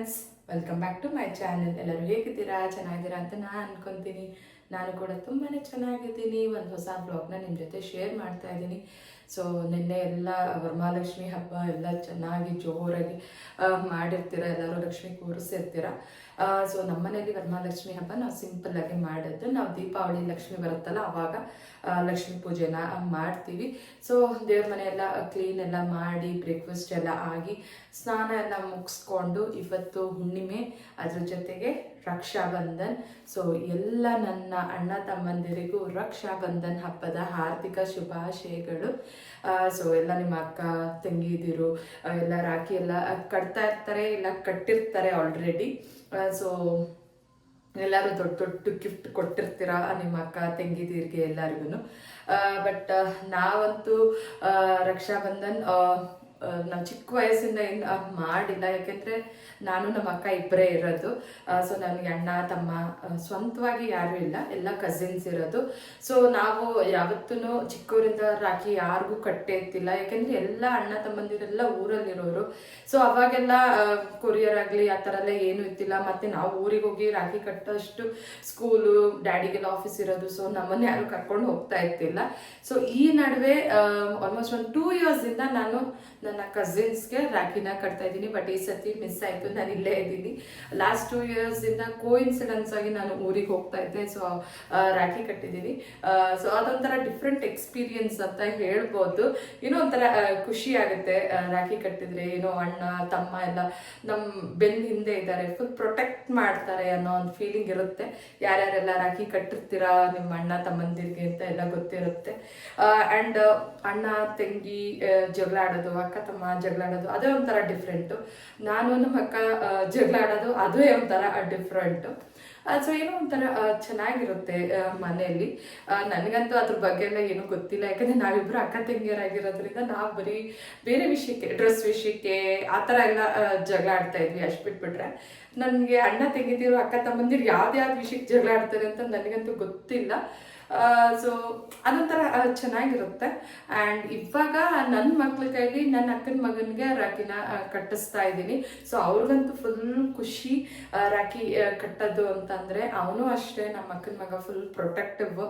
Friends welcome back to my channel ಎಲ್ಲರೂ ಹೇಗಿದ್ದೀರಾ? ಚೆನ್ನಾಗಿದ್ದೀರಾ ಅಂತ ನಾನು ಅನ್ಕೊಂತೀನಿ. ನಾನು ಕೂಡ ತುಂಬಾ ಚೆನ್ನಾಗಿದ್ದೀನಿ. ಒಂದು ಹೊಸ ಬ್ಲಾಗ್ನ ನಿಮ್ಮ ಜೊತೆ ಶೇರ್ ಮಾಡ್ತಾ ಇದ್ದೀನಿ. ಸೊ ನಿನ್ನೆ ಎಲ್ಲ ವರಮಹಾಲಕ್ಷ್ಮಿ ಹಬ್ಬ ಎಲ್ಲ ಚೆನ್ನಾಗಿ ಜೋರಾಗಿ ಮಾಡಿರ್ತೀರ, ಎಲ್ಲರೂ ಲಕ್ಷ್ಮಿ ಕೂರಿಸಿರ್ತೀರ. ಸೊ ನಮ್ಮನೇಲಿ ವರಮಹಾಲಕ್ಷ್ಮಿ ಹಬ್ಬ ನಾವು ಸಿಂಪಲ್ ಆಗಿ ಮಾಡೋದು ನಾವು ದೀಪಾವಳಿ, ಲಕ್ಷ್ಮಿ ಬರುತ್ತಲ್ಲ, ಅವಾಗ ಲಕ್ಷ್ಮಿ ಪೂಜೆನ ಮಾಡ್ತೀವಿ. ಸೊ ದೇವ್ರ ಮನೆ ಎಲ್ಲ ಕ್ಲೀನ್ ಎಲ್ಲ ಮಾಡಿ ಬ್ರೇಕ್ಫಾಸ್ಟ್ ಎಲ್ಲ ಆಗಿ, ಸ್ನಾನ ಎಲ್ಲ ಮುಗಿಸ್ಕೊಂಡು ಇವತ್ತು ಹುಣ್ಣಿಮೆ, ಅದ್ರ ಜೊತೆಗೆ ರಕ್ಷಾಬಂಧನ್. ಸೊ ಎಲ್ಲ ನನ್ನ ಅಣ್ಣ ತಮ್ಮಂದಿರಿಗೂ ರಕ್ಷಾಬಂಧನ್ ಹಬ್ಬದ ಹಾರ್ದಿಕ ಶುಭಾಶಯಗಳು. ಸೊ ಎಲ್ಲ ನಿಮ್ಮ ಅಕ್ಕ ತಂಗಿದಿರು ಎಲ್ಲ ರಾಖಿ ಎಲ್ಲ ಕಟ್ತಾ ಇರ್ತಾರೆ ಇಲ್ಲ ಕಟ್ಟಿರ್ತಾರೆ ಆಲ್ರೆಡಿ ಸೊ ಎಲ್ಲರೂ ದೊಡ್ಡ ದೊಡ್ಡ ಗಿಫ್ಟ್ ಕೊಟ್ಟಿರ್ತೀರ ನಿಮ್ಮ ಅಕ್ಕ ತಂಗಿದೀರಿಗೆ ಎಲ್ಲರಿಗೂ ಬಟ್ ನಾವಂತೂ ಆ, ರಕ್ಷಾಬಂಧನ್ ನಾವು ಚಿಕ್ಕ ವಯಸ್ಸಿಂದ ಏನು ಮಾಡಿಲ್ಲ, ಯಾಕೆಂದ್ರೆ ನಾನು ನಮ್ಮ ಅಕ್ಕ ಇಬ್ಬರೇ ಇರೋದು. ಸೊ ನನಗೆ ಅಣ್ಣ, ತಮ್ಮ ಸ್ವಂತವಾಗಿ ಯಾರು ಇಲ್ಲ, ಎಲ್ಲ ಕಸಿನ್ಸ್ ಇರೋದು. ಸೊ ನಾವು ಯಾವತ್ತೂ ಚಿಕ್ಕವರಿಂದ ರಾಖಿ ಯಾರಿಗೂ ಕಟ್ಟೇ ಇತ್ತಿಲ್ಲ ಯಾಕೆಂದರೆ ಎಲ್ಲ ಅಣ್ಣ ತಮ್ಮಂದಿರೆಲ್ಲ ಊರಲ್ಲಿರೋರು. ಸೊ ಅವಾಗೆಲ್ಲ ಕೊರಿಯರ್ ಆಗಲಿ, ಆ ಥರ ಎಲ್ಲ ಏನೂ ಇತ್ತಿಲ್ಲ ಮತ್ತೆ ನಾವು ಊರಿಗೆ ಹೋಗಿ ರಾಖಿ ಕಟ್ಟೋಷ್ಟು ಸ್ಕೂಲು ಡ್ಯಾಡಿಗೆಲ್ಲ ಆಫೀಸ್ ಇರೋದು ಸೊ ನಮ್ಮನ್ನ ಯಾರು ಕರ್ಕೊಂಡು ಹೋಗ್ತಾ ಇರ್ತಿಲ್ಲ ಸೊ ಈ ನಡುವೆ ಆಲ್ಮೋಸ್ಟ್ ಒಂದು ಟೂ ಇಯರ್ಸಿಂದ ನಾನು ನನ್ನ ಕಸಿನ್ಸ್ಗೆ ರಾಖಿನ ಕಟ್ತಾ ಇದ್ದೀನಿ ಬಟ್ ಈ ಸತಿ ಮಿಸ್ ಆಯಿತು, ನಾನು ಇಲ್ಲೇ ಇದ್ದೀನಿ. ಲಾಸ್ಟ್ ಟೂ ಇಯರ್ಸಿಂದ ಕೋಇನ್ಸಿಡೆನ್ಸ್ ಆಗಿ ನಾನು ಊರಿಗೆ ಹೋಗ್ತಾ ಇದ್ದೆ ಸೊ ರಾಖಿ ಕಟ್ಟಿದ್ದೀನಿ. ಸೊ ಅದೊಂಥರ ಡಿಫ್ರೆಂಟ್ ಎಕ್ಸ್ಪೀರಿಯನ್ಸ್ ಅಂತ ಹೇಳ್ಬೋದು. ಏನೋ ಒಂಥರ ಖುಷಿ ಆಗುತ್ತೆ ರಾಖಿ ಕಟ್ಟಿದ್ರೆ, ಏನೋ ಅಣ್ಣ, ತಮ್ಮ ಎಲ್ಲ ನಮ್ಮ ಬೆನ್ನ ಹಿಂದೆ ಇದ್ದಾರೆ ಫುಲ್ ಪ್ರೊಟೆಕ್ಟ್ ಮಾಡ್ತಾರೆ ಅನ್ನೋ ಒಂದು ಫೀಲಿಂಗ್ ಇರುತ್ತೆ. ಯಾರ್ಯಾರೆಲ್ಲ ರಾಖಿ ಕಟ್ಟಿರ್ತೀರಾ, ನಿಮ್ಮ ಅಣ್ಣ ತಮ್ಮಂದಿರಿಗೆ ಅಂತ ಎಲ್ಲ ಗೊತ್ತಿರುತ್ತೆ. ಆ್ಯಂಡ್ ಅಣ್ಣ, ತಂಗಿ ಜಗಳ ಆಡೋದು, ಅಕ್ಕ ತಮ್ಮ ಜಗಳಾಡೋದು ಅದೇ ಒಂಥರ ಡಿಫ್ರೆಂಟು ನಾನು ನಮ್ಮ ಅಕ್ಕ ಜಗಳಾಡೋದು ಅದೇ ಒಂಥರ ಡಿಫ್ರೆಂಟು ಸೊ ಏನೋ ಒಂಥರ ಚೆನ್ನಾಗಿರುತ್ತೆ ಮನೆಯಲ್ಲಿ. ನನಗಂತೂ ಅದ್ರ ಬಗ್ಗೆ ಎಲ್ಲ ಏನೂ ಗೊತ್ತಿಲ್ಲ. ಯಾಕಂದ್ರೆ ನಾವಿಬ್ಬರು ಅಕ್ಕ ತಂಗಿಯರಾಗಿರೋದ್ರಿಂದ ನಾವು ಬರೀ ಬೇರೆ ವಿಷಯಕ್ಕೆ ಡ್ರೆಸ್ ವಿಷಯಕ್ಕೆ, ಆ ಥರ ಎಲ್ಲ ಜಗಳ ಆಡ್ತಾ ಇದ್ವಿ, ಅಷ್ಟು ಬಿಟ್ಬಿಟ್ರೆ. ನನಗೆ ಅಣ್ಣ, ತಂಗಿದಿರು, ಅಕ್ಕ, ತಮ್ಮಂದಿರು ಯಾವ್ದು ವಿಷಯಕ್ಕೆ ಜಗಳ ಆಡ್ತಾರೆ ಅಂತ ನನಗಂತೂ ಗೊತ್ತಿಲ್ಲ. ಸೊ ಅದೊಂಥರ ಚೆನ್ನಾಗಿರುತ್ತೆ. ಆ್ಯಂಡ್ ಇವಾಗ ನನ್ನ ಮಕ್ಳ ಕೈಲಿ ನನ್ನ ಅಕ್ಕನ ಮಗನಿಗೆ ರಾಖಿನ ಕಟ್ಟಿಸ್ತಾ ಇದ್ದೀನಿ. ಸೊ ಅವ್ರಿಗಂತೂ ಫುಲ್ ಖುಷಿ ರಾಖಿ ಕಟ್ಟೋದು ಅಂತಂದರೆ ಅವನು ಅಷ್ಟೇ, ನಮ್ಮ ಅಕ್ಕನ ಮಗ ಫುಲ್ ಪ್ರೊಟೆಕ್ಟಿವ್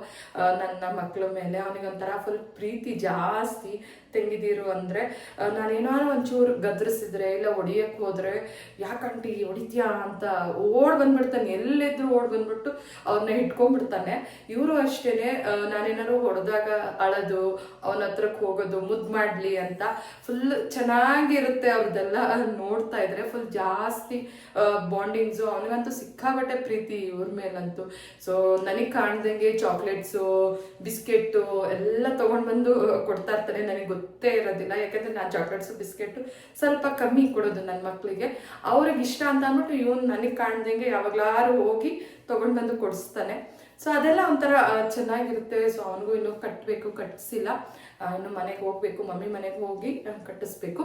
ನನ್ನ ಮಕ್ಕಳ ಮೇಲೆ. ಅವನಿಗೊಂಥರ ಫುಲ್ ಪ್ರೀತಿ ಜಾಸ್ತಿ ತೆಂಗಿದಿರು ಅಂದರೆ ನಾನೇನಾದ್ರು ಒಂಚೂರು ಗದ್ರಿಸಿದ್ರೆ, ಇಲ್ಲ ಹೊಡಿಯಕ್ಕೆ ಹೋದರೆ ಯಾಕಂಟಿ ಹೊಡಿತೀಯಾ ಅಂತ ಓಡ್ ಬಂದ್ಬಿಡ್ತಾನೆ. ಎಲ್ಲಿದ್ರು ಓಡ್ ಬಂದ್ಬಿಟ್ಟು ಅವ್ರನ್ನ ಇಟ್ಕೊಂಡ್ಬಿಡ್ತಾನೆ ಇವರು ಅಷ್ಟೇನೆ ಆ, ನಾನೇನಾದ್ರು ಹೊಡೆದಾಗ ಅಳೋದು ಅವನ ಹತ್ರಕ್ಕೆ ಹೋಗೋದು ಮುದ್ದು ಮಾಡಲಿ ಅಂತ ಫುಲ್ ಚೆನ್ನಾಗಿರುತ್ತೆ ಅವ್ರದ್ದೆಲ್ಲ ನೋಡ್ತಾ ಇದ್ರೆ. ಫುಲ್ ಜಾಸ್ತಿ ಬಾಂಡಿಂಗ್ಸು ಅವನಿಗಂತೂ ಸಿಕ್ಕಾಬಟ್ಟೆ ಪ್ರೀತಿ ಇವ್ರ ಮೇಲಂತೂ. ಸೊ ನನಗೆ ಕಾಣ್ದಂಗೆ ಚಾಕ್ಲೇಟ್ಸು ಬಿಸ್ಕೆಟ್ಟು ಎಲ್ಲ ತೊಗೊಂಡು ಬಂದು ಕೊಡ್ತಾ ಇರ್ತಾರೆ ನನಗೆ ಗೊತ್ತೇ ಇರೋದಿಲ್ಲ. ಯಾಕಂದ್ರೆ ನಾನು ಚಾಕ್ಲೇಟ್ಸು ಬಿಸ್ಕೆಟ್ಟು ಸ್ವಲ್ಪ ಕಮ್ಮಿ ಕೊಡೋದು ನನ್ನ ಮಕ್ಕಳಿಗೆ ಅವ್ರಿಗೆ ಇಷ್ಟ ಅಂತ ಅಂದ್ಬಿಟ್ಟು ಇವನು ನನಗೆ ಕಾಣ್ದಂಗೆ ಯಾವಾಗ್ಲಾರು ಹೋಗಿ ತೊಗೊಂಡು ಬಂದು ಕೊಡಿಸ್ತಾನೆ. ಸೊ ಅದೆಲ್ಲ ಒಂಥರ ಚೆನ್ನಾಗಿರುತ್ತೆ. ಸೊ ಅವನಿಗೂ ಇನ್ನೂ ಕಟ್ಟಬೇಕು ಕಟ್ಟಿಸಿಲ್ಲ ಇನ್ನು ಮನೆಗೆ ಹೋಗಬೇಕು, ಮಮ್ಮಿ ಮನೆಗೆ ಹೋಗಿ ಕಟ್ಟಿಸ್ಬೇಕು.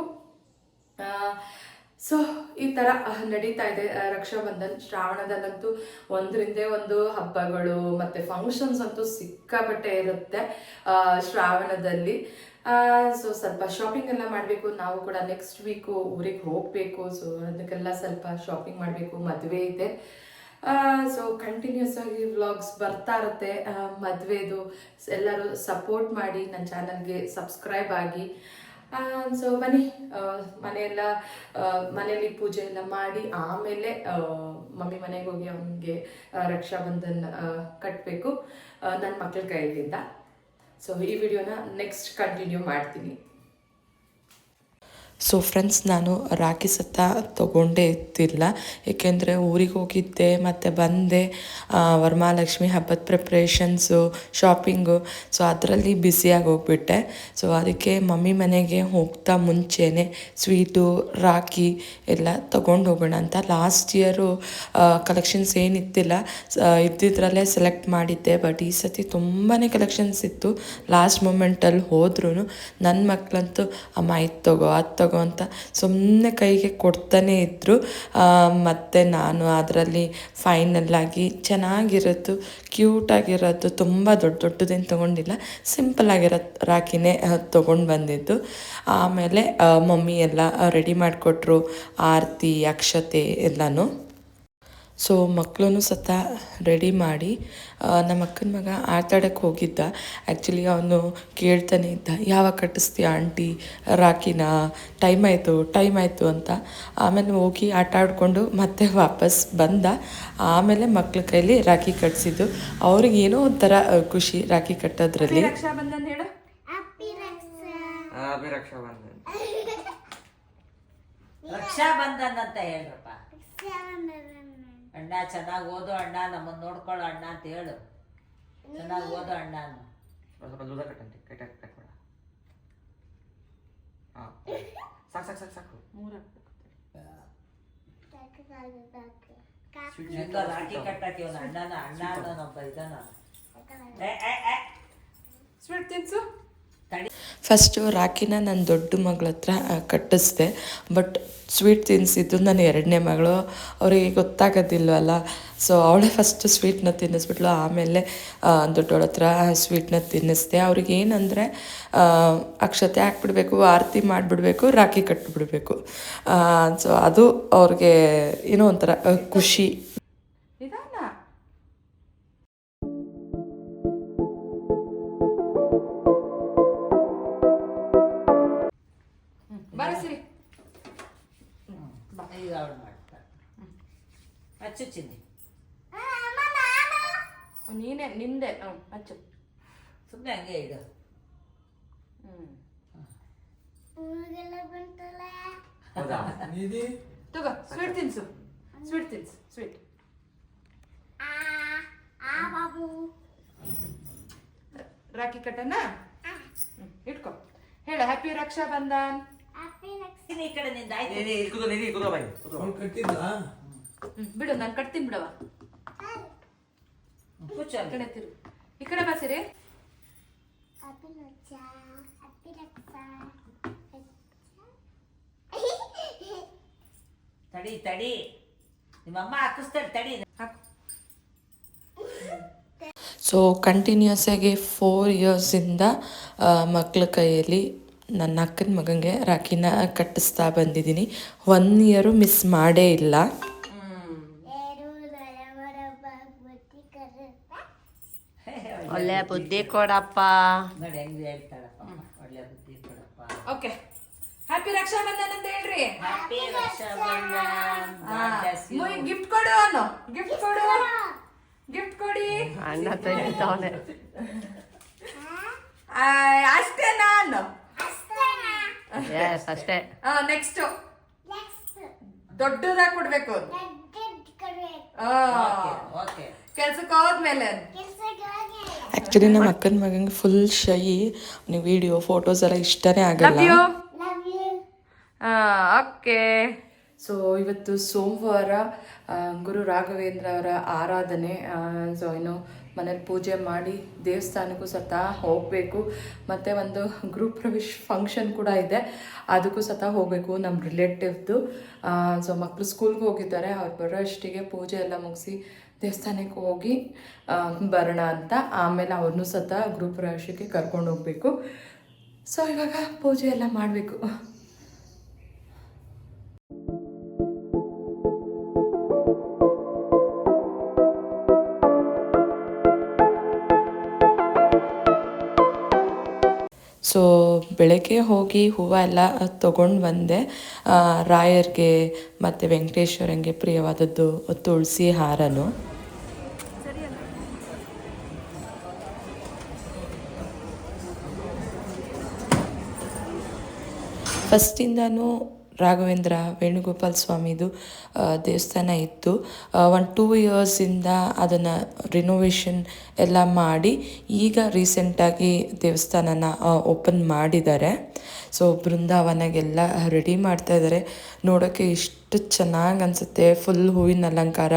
ಸೊ ಈ ಥರ ನಡೀತಾ ಇದೆ. ರಕ್ಷಾ ರಕ್ಷಾಬಂಧನ್ ಶ್ರಾವಣದಲ್ಲಂತೂ ಒಂದರಿಂದ ಒಂದು ಹಬ್ಬಗಳು, ಮತ್ತು ಫಂಕ್ಷನ್ಸ್ ಅಂತೂ ಸಿಕ್ಕಾಪಟ್ಟೆ ಇರುತ್ತೆ ಶ್ರಾವಣದಲ್ಲಿ. ಸೊ ಸ್ವಲ್ಪ ಶಾಪಿಂಗ್ ಎಲ್ಲ ಮಾಡಬೇಕು. ನಾವು ಕೂಡ ನೆಕ್ಸ್ಟ್ ವೀಕು ಊರಿಗೆ ಹೋಗಬೇಕು. ಸೊ ಅದಕ್ಕೆಲ್ಲ ಸ್ವಲ್ಪ ಶಾಪಿಂಗ್ ಮಾಡಬೇಕು. ಮದುವೆ ಇದೆ. ಸೊ ಕಂಟಿನ್ಯೂಸ್ ಆಗಿ ವ್ಲಾಗ್ಸ್ ಬರ್ತಾ ಇರುತ್ತೆ. ಮದುವೆದು. ಎಲ್ಲರೂ ಸಪೋರ್ಟ್ ಮಾಡಿ ನನ್ನ ಚಾನಲ್ಗೆ ಸಬ್ಸ್ಕ್ರೈಬ್ ಆಗಿ. ಸೊ ಬನ್ನಿ. ಮನೆಯೆಲ್ಲ ಮನೆಯಲ್ಲಿ ಪೂಜೆ ಎಲ್ಲ ಮಾಡಿ ಆಮೇಲೆ ಮಮ್ಮಿ ಮನೆಗೆ ಹೋಗಿ ಅವನಿಗೆ ರಕ್ಷಾಬಂಧನ್ ಕಟ್ಟಬೇಕು ನನ್ನ ಮಕ್ಕಳ ಕೈಯಲ್ಲಿಂದ ಸೊ ಈ ವಿಡಿಯೋನ ನೆಕ್ಸ್ಟ್ ಕಂಟಿನ್ಯೂ ಮಾಡ್ತೀನಿ. ಸೊ ಫ್ರೆಂಡ್ಸ್ ನಾನು ರಾಖಿ ಸತ್ತ ತೊಗೊಂಡೇ ಇತ್ತಿಲ್ಲ ಏಕೆಂದರೆ ಊರಿಗೆ ಹೋಗಿದ್ದೆ, ಮತ್ತು ಬಂದೆ ವರಮಹಾಲಕ್ಷ್ಮಿ ಹಬ್ಬದ ಪ್ರಿಪ್ರೇಷನ್ಸು ಶಾಪಿಂಗು ಸೊ ಅದರಲ್ಲಿ ಬ್ಯುಸಿಯಾಗಿ ಹೋಗ್ಬಿಟ್ಟೆ. ಸೊ ಅದಕ್ಕೆ ಮಮ್ಮಿ ಮನೆಗೆ ಹೋಗ್ತಾ ಮುಂಚೆನೇ ಸ್ವೀಟು ರಾಖಿ ಎಲ್ಲ ತೊಗೊಂಡು ಹೋಗೋಣ ಅಂತ. ಲಾಸ್ಟ್ ಇಯರು ಕಲೆಕ್ಷನ್ಸ್ ಏನಿತ್ತಿಲ್ಲ. ಇದ್ದಿದ್ರಲ್ಲೇ ಸೆಲೆಕ್ಟ್ ಮಾಡಿದ್ದೆ ಬಟ್ ಈ ಸತಿ ತುಂಬಾ ಕಲೆಕ್ಷನ್ಸ್ ಇತ್ತು. ಲಾಸ್ಟ್ ಮೂಮೆಂಟಲ್ಲಿ ಹೋದ್ರೂ ನನ್ನ ಮಕ್ಕಳಂತೂ ಅಮ್ಮ, ಇದು ತಗೋ, ಅದು ತಗೋ ಅಂತ ಸುಮ್ಮನೆ ಕೈಗೆ ಕೊಡ್ತಾನೆ ಇದ್ದರು ಮತ್ತು ನಾನು ಅದರಲ್ಲಿ ಫೈನಲ್ಲಾಗಿ ಚೆನ್ನಾಗಿರೋದು ಕ್ಯೂಟಾಗಿರೋದು ತುಂಬ ದೊಡ್ಡ ದೊಡ್ಡದೇನು ತೊಗೊಂಡಿಲ್ಲ. ಸಿಂಪಲ್ ಆಗಿರೋ ರಾಖಿನೇ ತೊಗೊಂಡು ಬಂದಿದ್ದು. ಆಮೇಲೆ ಮಮ್ಮಿ ಎಲ್ಲ ರೆಡಿ ಮಾಡಿಕೊಟ್ರು, ಆರತಿ, ಅಕ್ಷತೆ ಎಲ್ಲನೂ. ಸೊ ಮಕ್ಕಳೂ ಸತ ರೆಡಿ ಮಾಡಿ ನಮ್ಮ ಅಕ್ಕನ ಮಗ ಆಟಾಡೋಕ್ಕೆ ಹೋಗಿದ್ದ. ಆ್ಯಕ್ಚುಲಿ ಅವನು ಕೇಳ್ತಾನೆ ಇದ್ದ ಯಾವಾಗ ಕಟ್ಟಿಸ್ತೀಯ ಆಂಟಿ? ರಾಕಿನ ಟೈಮ್ ಆಯಿತು ಟೈಮ್ ಆಯಿತು ಅಂತ. ಆಮೇಲೆ ಹೋಗಿ ಆಟ ಆಡಿಕೊಂಡು ಮತ್ತೆ ವಾಪಸ್ ಬಂದ. ಆಮೇಲೆ ಮಕ್ಳ ಕೈಲಿ ರಾಖಿ ಕಟ್ಟಿಸಿದ್ದು ಅವ್ರಿಗೆ ಏನೋ ಒಂಥರ ಖುಷಿ ರಾಖಿ ಕಟ್ಟೋದ್ರಲ್ಲಿ. ರಕ್ಷಾ ಬಂಧನ್ ಹೇಳು. ಅಭಿ ರಕ್ಷಾ. ಬಂಧನ್ ರಕ್ಷಾ ಬಂಧನ್ ಅಂತ ಹೇಳ್ರಪ್ಪ. ಅಣ್ಣ ಚೆನ್ನಾಗಿ ಓದು ಅಣ್ಣ ನಮ್ಮನ್ನ ನೋಡ್ಕೊಳ್ಳೋ ಅಣ್ಣ ಅಂತ ಹೇಳು. ಚೆನ್ನಾಗಿ ಓದು ಅಣ್ಣ ಅನ್ನು. ಸ್ವಲ್ಪ ಸ್ವಲ್ಪ ದೂರ ಕಟ್ಟಂತೆ ಕಟ್ ಕಟ್ ಮಾಡ. ಹಾಂ. ಸಾಕು ಸಾಕು ಸಾಕು ಸಾಕು. ಹೆಂಗೋ ರಾಖಿ ಕಟ್ಟಕ್ಕೆ ಇವನು ಅಣ್ಣನ ಅಣ್ಣ ಅನ್ನೋನೊಬ್ಬ ಇದ್ದಾನ ಏ, ಏ, ಏ. ಸ್ವೀಟ್ ತಿನ್ಸು. ಫಸ್ಟು ರಾಖಿನ ನನ್ನ ದೊಡ್ಡ ಮಗಳ ಹತ್ರ ಕಟ್ಟಿಸ್ದೆ. ಬಟ್ ಸ್ವೀಟ್ ತಿನ್ನಿಸಿದ್ದು ನನ್ನ ಎರಡನೇ ಮಗಳು. ಅವರಿಗೆ ಗೊತ್ತಾಗೋದಿಲ್ವಲ್ಲ? ಸೊ ಅವಳೇ ಫಸ್ಟ್ ಸ್ವೀಟ್ನ ತಿನ್ನಿಸ್ಬಿಟ್ಲು ಆಮೇಲೆ ದೊಡ್ಡವಳ ಹತ್ರ ಸ್ವೀಟ್ನ ತಿನ್ನಿಸ್ದೆ. ಅವ್ರಿಗೆ ಏನಂದರೆ ಅಕ್ಷತೆ ಹಾಕ್ಬಿಡ್ಬೇಕು, ಆರತಿ ಮಾಡಿಬಿಡ್ಬೇಕು, ರಾಖಿ ಕಟ್ಟಿಬಿಡ್ಬೇಕು ಸೊ ಅದು ಅವ್ರಿಗೆ ಏನೋ ಒಂಥರ ಖುಷಿ. ಹ್ಞೂ ಹೌದಾ? ತಗೋ ಸ್ವೀಟ್ ತಿನ್ಸು. ಸ್ವೀಟ್ ತಿನ್ಸು ಸ್ವೀಟ್ ರಾಖಿ ಕಟ್ಟನ ಇಟ್ಕೋ. ಹೇಳ ಹ್ಯಾಪಿ ರಕ್ಷಾ ಬಂಧನ್ ಈ ಕಡೆ ನಿಂದ ಆಯ್ತು ಬಾಯಿ. ಹ್ಮ್, ಬಿಡು ನಾನು ಕಟ್ತೀನಿ ಬಿಡವ ಕೂಚು ಈ ಅಲ್ಲಿ. ಕಡೆ ತಿರು ಈ ಕಡೆ ಬಸಿರಿ ಸಿರಿ ತಡಿ ತಡಿ. ನಿಮ್ಮಮ್ಮ ಹಾಕಿಸ್ತಾಳೆ ತಡಿ. ಹಾಕು. ಸೊ ಕಂಟಿನ್ಯೂಸ್ ಆಗಿ ಫೋರ್ ಇಯರ್ಸಿಂದ ಮಕ್ಕಳ ಕೈಯಲ್ಲಿ ನನ್ನ ಅಕ್ಕನ ಮಗನಿಗೆ ರಾಖಿನ ಕಟ್ಟಿಸ್ತಾ ಬಂದಿದ್ದೀನಿ. ಒನ್ ಇಯರು ಮಿಸ್ ಮಾಡೇ ಇಲ್ಲ. ಒಳ್ಳೆ ಬುದ್ಧಿ ಕೊಡಪ್ಪ. ನೋಡಿ ಹೆಂಗ್ ಹೇಳ್ತಾಳಪ್ಪ. ಒಳ್ಳೆ ಬುದ್ಧಿ ಕೊಡಪ್ಪ. ಓಕೆ. ಹ್ಯಾಪಿ ರಕ್ಷಾ ಬಂಧನ್ ಅಂತ ಹೇಳ್ರಿ. Happy Raksha Bandhan God gift ಕೊಡು ಅನ್ನು. ಗಿಫ್ಟ್ ಕೊಡು. ಗಿಫ್ಟ್ ಕೊಡಿ. ಅಣ್ಣ ತೆಗಿತಾವನೆ. ಆ, ಅಷ್ಟೇ ನಾನು ಎಸ್ ಅಷ್ಟೇ. ನೆಕ್ಸ್ಟ್ ದೊಡ್ಡದಾಗ ಕೊಡ್ಬೇಕು. ಓಕೆ. ಕೆಲ್ಸಕ್ಕೆ ಹೋದ್ಮೇಲೆ ಆ್ಯಕ್ಚುಲಿ ನಮ್ಮ ಅಕ್ಕನ ಮಗಂಗೆ ಫುಲ್ ಶೈ. ಅವನಿಗೆ ವಿಡಿಯೋ ಫೋಟೋಸ್ ಎಲ್ಲ ಇಷ್ಟನೇ ಆಗಲ್ಲ. ಓಕೆ ಸೊ ಇವತ್ತು ಸೋಮವಾರ ಗುರು ರಾಘವೇಂದ್ರ ಅವರ ಆರಾಧನೆ. ಸೊ ಏನು ಮನೇಲಿ ಪೂಜೆ ಮಾಡಿ ದೇವಸ್ಥಾನಕ್ಕೂ ಸತ ಹೋಗಬೇಕು. ಮತ್ತು ಒಂದು ಗ್ರೂಪ್ ಪ್ರವೇಶ್ ಫಂಕ್ಷನ್ ಕೂಡ ಇದೆ. ಅದಕ್ಕೂ ಸತ ಹೋಗಬೇಕು ನಮ್ಮ ರಿಲೇಟಿವ್ದು ಸೊ ಮಕ್ಕಳು ಸ್ಕೂಲ್ಗೆ ಹೋಗಿದ್ದಾರೆ. ಅವ್ರು ಬರೋ ಅಷ್ಟಿಗೆ ಪೂಜೆ ಎಲ್ಲ ಮುಗಿಸಿ ದೇವಸ್ಥಾನಕ್ಕೆ ಹೋಗಿ ಬರೋಣ ಅಂತ ಆಮೇಲೆ ಅವ್ರನ್ನೂ ಸತ ಗ್ರೂಪ್ ಪ್ರವೇಶಕ್ಕೆ ಕರ್ಕೊಂಡು ಹೋಗಬೇಕು. ಸೊ ಇವಾಗ ಪೂಜೆ ಎಲ್ಲ ಮಾಡಬೇಕು. ಸೊ ಬೆಳಗ್ಗೆ ಹೋಗಿ ಹೂವು ಎಲ್ಲ ತೊಗೊಂಡು ಬಂದೆ. ರಾಯರ್ಗೆ ಮತ್ತು ವೆಂಕಟೇಶ್ವರಂಗೆ ಪ್ರಿಯವಾದದ್ದು ತುಳಸಿ ಹಾರನು. ಫಸ್ಟಿಂದನೂ ರಾಘವೇಂದ್ರ ವೇಣುಗೋಪಾಲ್ ಸ್ವಾಮಿದು ದೇವಸ್ಥಾನ ಇತ್ತು. ಒಂದು ಟೂ ಇಯರ್ಸಿಂದ ಅದನ್ನು ರಿನೋವೇಷನ್ ಎಲ್ಲ ಮಾಡಿ ಈಗ ರೀಸೆಂಟಾಗಿ ದೇವಸ್ಥಾನನ ಓಪನ್ ಮಾಡಿದ್ದಾರೆ. ಸೊ ಬೃಂದಾವನಗೆಲ್ಲ ರೆಡಿ ಮಾಡ್ತಾ ಇದ್ದಾರೆ. ನೋಡೋಕ್ಕೆ ಇಷ್ಟು ಚೆನ್ನಾಗಿ ಅನಿಸುತ್ತೆ. ಫುಲ್ ಹೂವಿನ ಅಲಂಕಾರ,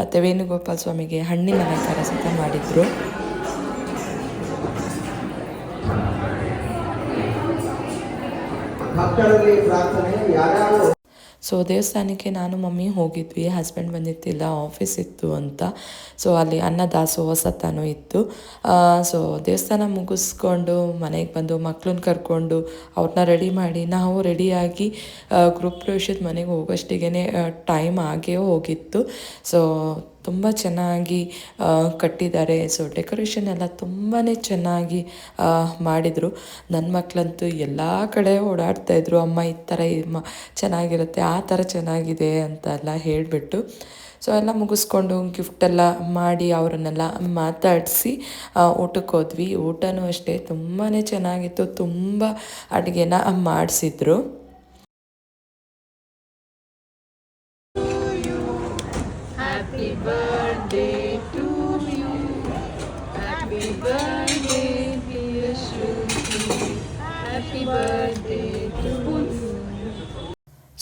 ಮತ್ತು ವೇಣುಗೋಪಾಲ್ ಸ್ವಾಮಿಗೆ ಹಣ್ಣಿನ ಅಲಂಕಾರ ಸಹ ಮಾಡಿದರು. ಮಕ್ಕಳಲ್ಲಿ ಪ್ರಾರ್ಥನೆ, ಯಾರ್ಯಾರು ಸೊ ದೇವಸ್ಥಾನಕ್ಕೆ ನಾನು ಮಮ್ಮಿ ಹೋಗಿದ್ವಿ, ಹಸ್ಬೆಂಡ್ ಬಂದಿತ್ತಿಲ್ಲ ಆಫೀಸ್ ಇತ್ತು ಅಂತ. ಸೊ ಅಲ್ಲಿ ಅನ್ನ ದಾಸೋಹ ಸತ್ತಾನು ಇತ್ತು. ಸೊ ದೇವಸ್ಥಾನ ಮುಗಿಸ್ಕೊಂಡು ಮನೆಗೆ ಬಂದು ಮಕ್ಕಳನ್ನ ಕರ್ಕೊಂಡು ಅವ್ರನ್ನ ರೆಡಿ ಮಾಡಿ ನಾವು ರೆಡಿಯಾಗಿ ಗ್ರೂಪ್ ಪ್ರವೇಶದ ಮನೆಗೆ ಹೋಗೋಷ್ಟಿಗೆ ಟೈಮ್ ಆಗೇ ಹೋಗಿತ್ತು. ಸೊ ತುಂಬ ಚೆನ್ನಾಗಿ ಕಟ್ಟಿದ್ದಾರೆ. ಸೊ ಡೆಕೋರೇಷನ್ ಎಲ್ಲ ತುಂಬಾ ಚೆನ್ನಾಗಿ ಮಾಡಿದರು. ನನ್ನ ಮಕ್ಕಳಂತೂ ಎಲ್ಲ ಕಡೆ ಓಡಾಡ್ತಾಯಿದ್ರು ಅಮ್ಮ ಈ ಥರ ಚೆನ್ನಾಗಿರುತ್ತೆ, ಆ ಥರ ಚೆನ್ನಾಗಿದೆ ಅಂತೆಲ್ಲ ಹೇಳಿಬಿಟ್ಟು ಸೊ ಎಲ್ಲ ಮುಗಿಸ್ಕೊಂಡು ಗಿಫ್ಟೆಲ್ಲ ಮಾಡಿ ಅವರನ್ನೆಲ್ಲ ಮಾತಾಡಿಸಿ ಊಟಕ್ಕೆ ಹೋದ್ವಿ. ಊಟನೂ ಅಷ್ಟೇ ತುಂಬಾ ಚೆನ್ನಾಗಿತ್ತು. ತುಂಬ ಅಡುಗೆನ ಮಾಡಿಸಿದ್ರು.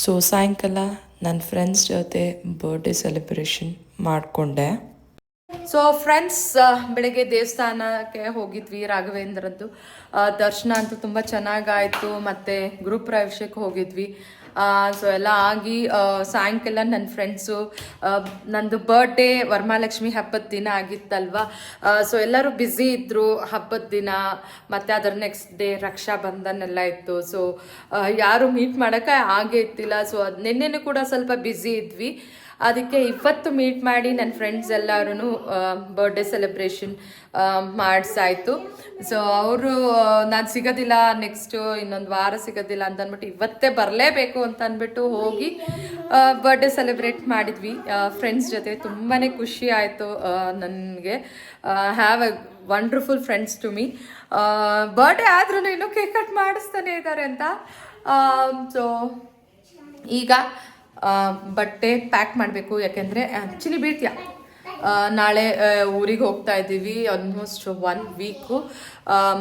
ಸೊ ಸಾಯಂಕಾಲ ನನ್ನ ಫ್ರೆಂಡ್ಸ್ ಜೊತೆ ಬರ್ಡೇ ಸೆಲೆಬ್ರೇಷನ್ ಮಾಡಿಕೊಂಡೆ. ಸೊ ಫ್ರೆಂಡ್ಸ್ ಬೆಳಗ್ಗೆ ದೇವಸ್ಥಾನಕ್ಕೆ ಹೋಗಿದ್ವಿ ರಾಘವೇಂದ್ರದ್ದು. ದರ್ಶನ ಅಂತೂ ತುಂಬ ಚೆನ್ನಾಗಾಯಿತು. ಮತ್ತು ಗ್ರೂಪ್ ಪ್ರವೇಶಕ್ಕೆ ಹೋಗಿದ್ವಿ. ಸೊ ಎಲ್ಲ ಆಗಿ ಸಾಯಂಕಾಲ ನನ್ನ ಫ್ರೆಂಡ್ಸು ನಂದು ಬರ್ಡೇ ವರಮಹಾಲಕ್ಷ್ಮಿ ಹಬ್ಬದ ದಿನ ಆಗಿತ್ತಲ್ವ? ಸೊ ಎಲ್ಲರೂ ಬ್ಯುಸಿ ಇದ್ದರು ಹಬ್ಬದ ದಿನ, ಮತ್ತು ಅದರ ನೆಕ್ಸ್ಟ್ ಡೇ ರಕ್ಷಾ ಬಂಧನ್ ಎಲ್ಲ ಇತ್ತು. ಸೊ ಯಾರು ಮೀಟ್ ಮಾಡೋಕ್ಕೆ ಆಗೇ ಇತ್ತಿಲ್ಲ ಸೊ ಅದು ನಿನ್ನೆನೂ ಕೂಡ ಸ್ವಲ್ಪ ಬ್ಯುಸಿ ಇದ್ವಿ. ಅದಕ್ಕೆ ಇವತ್ತು ಮೀಟ್ ಮಾಡಿ ನನ್ನ ಫ್ರೆಂಡ್ಸ್ ಎಲ್ಲರೂ ಬರ್ಡೇ ಸೆಲೆಬ್ರೇಷನ್ ಮಾಡಿಸಾಯಿತು. ಸೊ ಅವರು ನಾನು ಸಿಗೋದಿಲ್ಲ ನೆಕ್ಸ್ಟು ಇನ್ನೊಂದು ವಾರ ಸಿಗೋದಿಲ್ಲ ಅಂತ ಅಂದ್ಬಿಟ್ಟು ಇವತ್ತೇ ಬರಲೇಬೇಕು ಅಂತ ಅಂದ್ಬಿಟ್ಟು ಹೋಗಿ ಬರ್ಡೇ ಸೆಲೆಬ್ರೇಟ್ ಮಾಡಿದ್ವಿ. ಫ್ರೆಂಡ್ಸ್ ಜೊತೆ ತುಂಬಾ ಖುಷಿ ಆಯಿತು ನನಗೆ. Have a wonderful friends to me birthday ಆದ್ರೂ ಇನ್ನೂ ಕೇಕ್ ಕಟ್ ಮಾಡಿಸ್ತಾನೆ ಇದ್ದಾರೆ ಅಂತ. ಸೊ ಈಗ ಬಟ್ಟೆ ಪ್ಯಾಕ್ ಮಾಡಬೇಕು ಯಾಕೆಂದರೆ ಆ್ಯಕ್ಚುಲಿ ಬೀಳ್ತೀಯ ನಾಳೆ ಊರಿಗೆ ಹೋಗ್ತಾ ಇದ್ದೀವಿ ಆಲ್ಮೋಸ್ಟ್ ಒನ್ ವೀಕು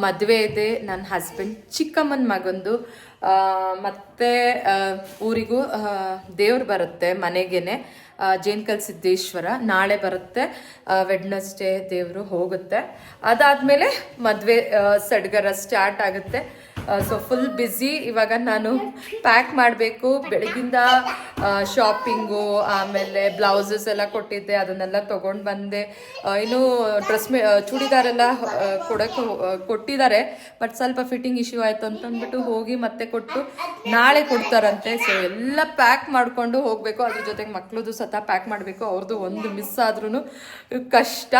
ಮದುವೆ ಇದೆ ನನ್ನ ಹಸ್ಬೆಂಡ್ ಚಿಕ್ಕಮ್ಮನ ಮಗಂದು. ಮತ್ತೆ ಊರಿಗೂ ದೇವ್ರು ಬರುತ್ತೆ ಮನೆಗೇನೆ. ಜೇನ್ಕಲ್ ಸಿದ್ದೇಶ್ವರ ನಾಳೆ ಬರುತ್ತೆ. ವೆಡ್ನಸ್ಡೇ ದೇವರು ಹೋಗುತ್ತೆ. ಅದಾದಮೇಲೆ ಮದುವೆ ಸಡ್ಗರ ಸ್ಟಾರ್ಟ್ ಆಗುತ್ತೆ. ಸೊ ಫುಲ್ ಬ್ಯುಸಿ ಇವಾಗ ನಾನು ಪ್ಯಾಕ್ ಮಾಡಬೇಕು. ಬೆಳಗಿಂದ ಶಾಪಿಂಗು ಆಮೇಲೆ ಬ್ಲೌಸಸ್ ಎಲ್ಲ ಕೊಟ್ಟಿದ್ದೆ, ಅದನ್ನೆಲ್ಲ ತೊಗೊಂಡು ಬಂದೆ. ಆ, ಇನ್ನು ಡ್ರೆಸ್ ಮೇ ಚೂಡಿದಾರೆಲ್ಲ ಕೊಡೋಕ್ಕೆ ಕೊಟ್ಟಿದ್ದಾರೆ. ಬಟ್ ಸ್ವಲ್ಪ ಫಿಟ್ಟಿಂಗ್ ಇಶ್ಯೂ ಆಯಿತು ಅಂತ ಅಂದ್ಬಿಟ್ಟು ಹೋಗಿ ಮತ್ತೆ ಕೊಟ್ಟು ನಾಳೆ ಕೊಡ್ತಾರಂತೆ. ಸೊ ಎಲ್ಲ ಪ್ಯಾಕ್ ಮಾಡಿಕೊಂಡು ಹೋಗಬೇಕು. ಅದ್ರ ಜೊತೆಗೆ ಮಕ್ಳದ್ದು ಸತ ಪ್ಯಾಕ್ ಮಾಡಬೇಕು. ಅವ್ರದ್ದು ಒಂದು ಮಿಸ್ ಆದ್ರೂ ಕಷ್ಟ.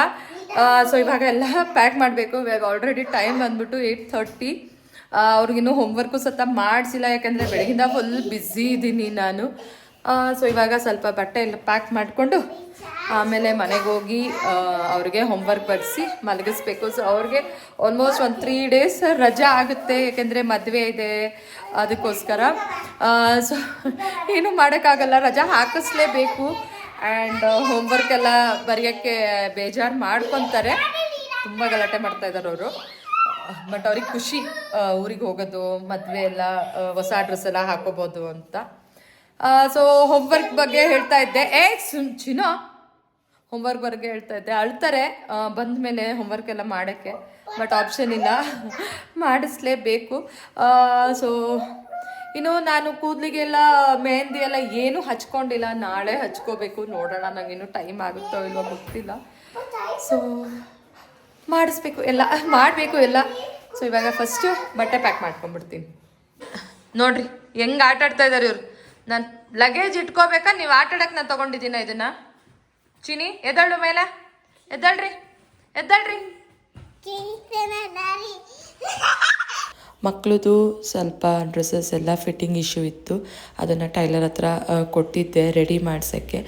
ಸೊ ಇವಾಗ ಎಲ್ಲ ಪ್ಯಾಕ್ ಮಾಡಬೇಕು. ಇವಾಗ ಆಲ್ರೆಡಿ ಟೈಮ್ ಬಂದ್ಬಿಟ್ಟು ಏಯ್ಟ್ ಥರ್ಟಿ ಅವ್ರಿಗಿನ್ನೂ ಹೋಮ್ವರ್ಕು ಸತ ಮಾಡಿಸಿಲ್ಲ. ಯಾಕಂದರೆ ಬೆಳಗಿಂದ ಫುಲ್ ಬ್ಯುಸಿ ಇದ್ದೀನಿ ನಾನು. ಸೊ ಇವಾಗ ಸ್ವಲ್ಪ ಬಟ್ಟೆ ಎಲ್ಲ ಪ್ಯಾಕ್ ಮಾಡಿಕೊಂಡು ಆಮೇಲೆ ಮನೆಗೆ ಹೋಗಿ ಅವ್ರಿಗೆ ಹೋಮ್ವರ್ಕ್ ಬರೆಸಿ ಮಲಗಿಸ್ಬೇಕು. ಸೊ ಅವ್ರಿಗೆ ಆಲ್ಮೋಸ್ಟ್ ಒಂದು ತ್ರೀ ಡೇಸ್ ರಜಾ ಆಗುತ್ತೆ, ಯಾಕೆಂದರೆ ಮದುವೆ ಇದೆ ಅದಕ್ಕೋಸ್ಕರ. ಸೊ ಏನೂ ಮಾಡೋಕ್ಕಾಗಲ್ಲ, ರಜಾ ಹಾಕಿಸ್ಲೇಬೇಕು. ಆ್ಯಂಡ್ ಹೋಮ್ವರ್ಕ್ ಎಲ್ಲ ಬರೆಯೋಕ್ಕೆ ಬೇಜಾರು ಮಾಡ್ಕೊತಾರೆ. ತುಂಬ ಗಲಾಟೆ ಮಾಡ್ತಾ ಇದ್ದಾರೆ ಅವರು. ಬಟ್ ಅವ್ರಿಗೆ ಖುಷಿ ಊರಿಗೆ ಹೋಗೋದು, ಮದುವೆ ಎಲ್ಲ ಹೊಸ ಡ್ರೆಸ್ ಎಲ್ಲ ಹಾಕೋಬೋದು ಅಂತ. ಸೊ ಹೋಮ್ವರ್ಕ್ ಬಗ್ಗೆ ಹೇಳ್ತಾ ಇದ್ದೆ. ಏ ಸುಮ್ ಚಿನೋ ಹೋಮ್ವರ್ಕ್ ಬಗ್ಗೆ ಹೇಳ್ತಾ ಇದ್ದೆ. ಅಳ್ತಾರೆ ಬಂದ ಮೇಲೆ ಹೋಮ್ವರ್ಕ್ ಎಲ್ಲ ಮಾಡೋಕ್ಕೆ ಬಟ್ ಆಪ್ಷನ್ ಇಲ್ಲ. ಮಾಡಿಸ್ಲೇಬೇಕು. ಸೊ ಇನ್ನು ನಾನು ಕೂದಲಿಗೆಲ್ಲ ಮೆಹಂದಿ ಎಲ್ಲ ಏನೂ ಹಚ್ಕೊಂಡಿಲ್ಲ. ನಾಳೆ ಹಚ್ಕೋಬೇಕು. ನೋಡೋಣ ನನಗಿನ್ನೂ ಟೈಮ್ ಆಗುತ್ತೋ ಇಲ್ವೋ ಗೊತ್ತಿಲ್ಲ. ಸೊ ಮಾಡಿಸ್ಬೇಕು. ಎಲ್ಲ, ಮಾಡಬೇಕು ಎಲ್ಲ. ಸೊ ಇವಾಗ ಫಸ್ಟು ಬಟ್ಟೆ ಪ್ಯಾಕ್ ಮಾಡ್ಕೊಂಡ್ಬಿಡ್ತೀನಿ. ನೋಡ್ರಿ, ಹೆಂಗೆ ಆಟ ಆಡ್ತಾ ಇದ್ದಾರೆ ಇವ್ರು. ನಾನು ಲಗೇಜ್ ಇಟ್ಕೋಬೇಕಾ? ನೀವು ಆಟ ನಾನು ತೊಗೊಂಡಿದ್ದೀನ ಇದನ್ನ? ಚಿನಿ ಎದ್ದಳು ಮೇಲೆ. ಎದ್ದಳ್ರಿ. ಎದ್ದಳ್ರಿ. ಮಕ್ಕಳದು ಸ್ವಲ್ಪ ಡ್ರೆಸ್ಸಸ್ ಎಲ್ಲ ಫಿಟ್ಟಿಂಗ್ ಇಶ್ಯೂ ಇತ್ತು. ಅದನ್ನು ಟೈಲರ್ ಹತ್ರ ಕೊಟ್ಟಿದ್ದೆ ರೆಡಿ ಮಾಡಿಸೋಕ್ಕೆ.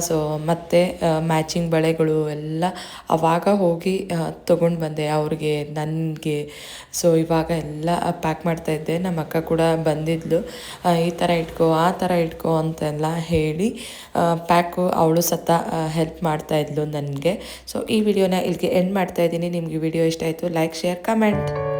ಸೊ, ಮತ್ತು ಮ್ಯಾಚಿಂಗ್ ಬಳೆಗಳು ಎಲ್ಲ ಆವಾಗ ಹೋಗಿ ತೊಗೊಂಡು ಬಂದೆ. ಅವ್ರಿಗೆ, ನನಗೆ, ಸೊ, ಇವಾಗ ಎಲ್ಲ ಪ್ಯಾಕ್ ಮಾಡ್ತಾಯಿದ್ದೆ ನಮ್ಮ ಅಕ್ಕ ಕೂಡ ಬಂದಿದ್ಲು. ಈ ಥರ ಇಟ್ಕೋ, ಆ ಥರ ಇಟ್ಕೋ ಅಂತೆಲ್ಲ ಹೇಳಿ ಪ್ಯಾಕು ಅವಳು ಸತ ಹೆಲ್ಪ್ ಮಾಡ್ತಾಯಿದ್ಲು ನನಗೆ. ಸೊ, ಈ ವಿಡಿಯೋನ ಇಲ್ಲಿಗೆ ಎಂಡ್ ಮಾಡ್ತಾಯಿದ್ದೀನಿ ನಿಮಗೆ ವಿಡಿಯೋ ಇಷ್ಟ ಆಯಿತು, ಲೈಕ್, ಶೇರ್, ಕಮೆಂಟ್.